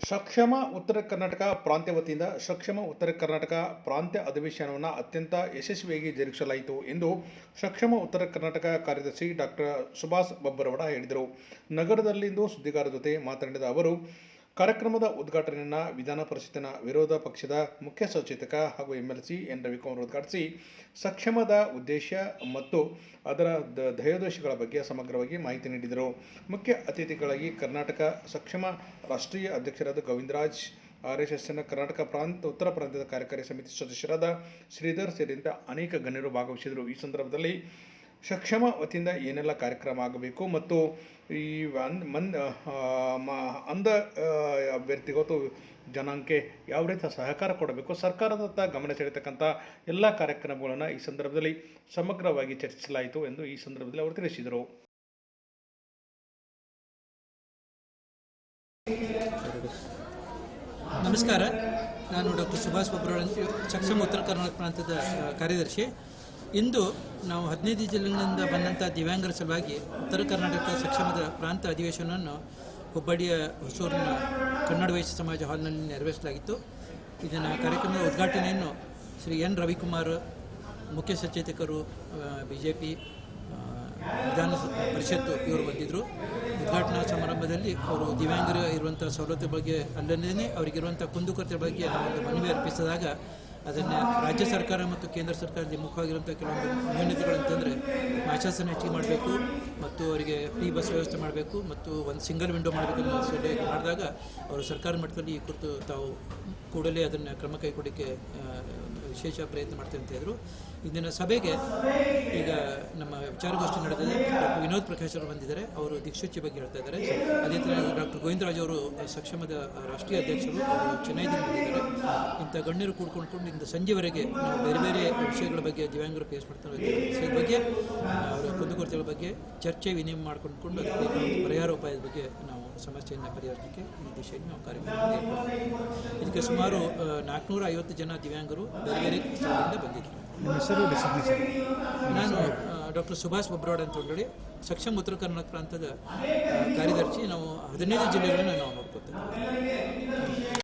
ಸಕ್ಷಮ ಉತ್ತರ ಕರ್ನಾಟಕ ಪ್ರಾಂತ್ಯ ವತಿಯಿಂದ ಸಕ್ಷಮ ಉತ್ತರ ಕರ್ನಾಟಕ ಪ್ರಾಂತ್ಯ ಅಧಿವೇಶನವನ್ನು ಅತ್ಯಂತ ಯಶಸ್ವಿಯಾಗಿ ಜರುಗಿಸಲಾಯಿತು ಎಂದು ಸಕ್ಷಮ ಉತ್ತರ ಕರ್ನಾಟಕ ಕಾರ್ಯದರ್ಶಿ ಡಾಕ್ಟರ್ ಸುಭಾಷ್ ಬಬ್ಬರವಡ ಹೇಳಿದರು. ನಗರದಲ್ಲಿಂದು ಸುದ್ದಿಗಾರರ ಜೊತೆ ಮಾತನಾಡಿದ ಅವರು ಕಾರ್ಯಕ್ರಮದ ಉದ್ಘಾಟನೆಯನ್ನು ವಿಧಾನ ಪರಿಷತ್ತಿನ ವಿರೋಧ ಪಕ್ಷದ ಮುಖ್ಯ ಸಚೇತಕ ಹಾಗೂ ಎಂಎಲ್ಸಿ ಎನ್ ರವಿಕುಮಾರ್ ಉದ್ಘಾಟಿಸಿ, ಸಕ್ಷಮದ ಉದ್ದೇಶ ಮತ್ತು ಅದರ ದ- ಧ್ಯೇಯೋದ್ದೇಶಗಳ ಬಗ್ಗೆ ಸಮಗ್ರವಾಗಿ ಮಾಹಿತಿ ನೀಡಿದರು. ಮುಖ್ಯ ಅತಿಥಿಗಳಾಗಿ ಕರ್ನಾಟಕ ಸಕ್ಷಮ ರಾಷ್ಟ್ರೀಯ ಅಧ್ಯಕ್ಷರಾದ ಗೋವಿಂದರಾಜ್ ಆರ್ ಎಸ್ ಎಸ್ನ ಕರ್ನಾಟಕ ಪ್ರಾಂತ, ಉತ್ತರ ಪ್ರಾಂತ್ಯದ ಕಾರ್ಯಕಾರಿ ಸಮಿತಿ ಸದಸ್ಯರಾದ ಶ್ರೀಧರ್ ಸೇರಿದಂತೆ ಅನೇಕ ಗಣ್ಯರು ಭಾಗವಹಿಸಿದರು. ಈ ಸಂದರ್ಭದಲ್ಲಿ ಸಕ್ಷಮ ವತಿಯಿಂದ ಏನೆಲ್ಲ ಕಾರ್ಯಕ್ರಮ ಆಗಬೇಕು ಮತ್ತು ಈ ಅಂದ್ ಮಂದ್ ಅಂಧ ಅಭ್ಯರ್ಥಿಗೂ ಅಥವಾ ಜನಾಂಗಕ್ಕೆ ಯಾವ ರೀತಿಯ ಸಹಕಾರ ಕೊಡಬೇಕು, ಸರ್ಕಾರದತ್ತ ಗಮನ ಸೆಳೆತಕ್ಕಂಥ ಎಲ್ಲ ಕಾರ್ಯಕ್ರಮಗಳನ್ನು ಈ ಸಂದರ್ಭದಲ್ಲಿ ಸಮಗ್ರವಾಗಿ ಚರ್ಚಿಸಲಾಯಿತು ಎಂದು ಈ ಸಂದರ್ಭದಲ್ಲಿ ಅವರು ತಿಳಿಸಿದರು. ನಮಸ್ಕಾರ. ನಾನು ಡಾಕ್ಟರ್ ಸುಭಾಷ್ ಬಬ್ರೋಳ್ ಅಂತ ಸಕ್ಷಮ ಉತ್ತರ ಕರ್ನಾಟಕ ಪ್ರಾಂತ್ಯದ ಕಾರ್ಯದರ್ಶಿ. ಇಂದು ನಾವು ಹದಿನೈದು ಜಿಲ್ಲೆಗಳಿಂದ ಬಂದಂಥ ದಿವ್ಯಾಂಗರ ಸಲುವಾಗಿ ಉತ್ತರ ಕರ್ನಾಟಕ ಸಕ್ಷಮದ ಪ್ರಾಂತ ಅಧಿವೇಶನವನ್ನು ಹುಬ್ಬಳ್ಳಿಯ ಹೊಸೂರಿನ ಕನ್ನಡ ವೈಶ್ಯ ಸಮಾಜ ಹಾಲ್ನಲ್ಲಿ ನೆರವೇರಿಸಲಾಗಿತ್ತು. ಇದನ್ನು ಕಾರ್ಯಕ್ರಮದ ಉದ್ಘಾಟನೆಯನ್ನು ಶ್ರೀ ಎನ್. ರವಿಕುಮಾರ್, ಮುಖ್ಯ ಸಚೇತಕರು ಬಿ ಜೆ ಪಿ ವಿಧಾನ ಪರಿಷತ್ತು ಇವರು ಬಂದಿದ್ದರು ಉದ್ಘಾಟನಾ ಸಮಾರಂಭದಲ್ಲಿ ಅವರು ದಿವ್ಯಾಂಗರ ಇರುವಂಥ ಸವಲತ್ತು ಬಗ್ಗೆ ಅಲ್ಲದೇ ಅವರಿಗಿರುವಂಥ ಕುಂದುಕೊರತೆ ಬಗ್ಗೆ ನಾವೊಂದು ಮನವಿ ಅರ್ಪಿಸಿದಾಗ ಅದನ್ನು ರಾಜ್ಯ ಸರ್ಕಾರ ಮತ್ತು ಕೇಂದ್ರ ಸರ್ಕಾರದ ಮುಖವಾಗಿರುವಂಥ ಕೆಲವೊಂದು ನ್ಯೂನತೆಗಳಂತಂದರೆ ಮಾಶಾಸನ ಹೆಚ್ಚಿಗೆ ಮಾಡಬೇಕು ಮತ್ತು ಅವರಿಗೆ ಫ್ರೀ ಬಸ್ ವ್ಯವಸ್ಥೆ ಮಾಡಬೇಕು ಮತ್ತು ಒಂದು ಸಿಂಗಲ್ ವಿಂಡೋ ಮಾಡಬೇಕು ಅನ್ನೋ ಸಲಹೆ ಮಾಡಿದಾಗ ಅವರು ಸರ್ಕಾರ ಮಟ್ಟದಲ್ಲಿ ಈ ಕುರಿತು ತಾವು ಕೂಡಲೇ ಅದನ್ನು ಕ್ರಮ ಕೈಗೊಳ್ಳಿಕ್ಕೆ ವಿಶೇಷ ಪ್ರಯತ್ನ ಮಾಡ್ತೇವೆ ಅಂತ ಹೇಳಿದರು. ಇಂದಿನ ಸಭೆಗೆ ಈಗ ನಮ್ಮ ವಿಚಾರಗೋಷ್ಠಿ ನಡೆದಿದೆ. ಡಾಕ್ಟರ್ ವಿನೋದ್ ಪ್ರಕಾಶ್ ಅವರು ಬಂದಿದ್ದಾರೆ. ಅವರು ದಿಕ್ಸೂಚಿ ಬಗ್ಗೆ ಹೇಳ್ತಾ ಇದ್ದಾರೆ. ಅದೇ ಥರ ಡಾಕ್ಟರ್ ಗೋವಿಂದರಾಜ್ ಅವರು ಸಕ್ಷಮದ ರಾಷ್ಟ್ರೀಯ ಅಧ್ಯಕ್ಷರು. ಅವರು ಚೆನ್ನೈದಿಂದ ಬಂದಿದ್ದಾರೆ. ಇಂಥ ಗಣ್ಯರು ಕೂಡ್ಕೊಂಡ್ಕೊಂಡು ಇಂದು ಸಂಜೆವರೆಗೆ ನಾವು ಬೇರೆ ಬೇರೆ ವಿಷಯಗಳ ಬಗ್ಗೆ ದಿವ್ಯಾಂಗರು ಫೇಸ್ ಮಾಡ್ತಾ ಇದ್ದಾರೆ. ವಿಷಯದ ಬಗ್ಗೆ ಅವರ ಕುಂದುಕೊರತೆಗಳ ಬಗ್ಗೆ ಚರ್ಚೆ ವಿನಿಮಯ ಮಾಡ್ಕೊಂಡ್ಕೊಂಡು ಅದಕ್ಕೆ ಪರಿಹಾರ ಉಪಾಯದ ಬಗ್ಗೆ ನಾವು ಸಮಸ್ಯೆಯನ್ನು ಪರಿಹರಿಸಲಿಕ್ಕೆ ಈ ದಿಶೆಯಲ್ಲಿ ನಾವು ಕಾರ್ಯಕ್ರಮ. ಇದಕ್ಕೆ ಸುಮಾರು ನಾಲ್ಕುನೂರ ಐವತ್ತು ಜನ ದಿವ್ಯಾಂಗರು ಬೇರೆ ಬೇರೆ ಸ್ಥಳದಿಂದ ಬಂದಿದ್ದಾರೆ. ನಾನು ಡಾಕ್ಟರ್ ಸುಭಾಷ್ ಬಬ್ರೋಡ್ ಅಂತ ಹೇಳಿ ಸಕ್ಷಮ ಉತ್ತರ ಕರ್ನಾಟಕ ಪ್ರಾಂತದ ಕಾರ್ಯದರ್ಶಿ. ನಾವು ಹದಿನೈದು ಜಿಲ್ಲೆಗಳನ್ನು ನಾವು ನೋಡ್ಕೊತೇವೆ.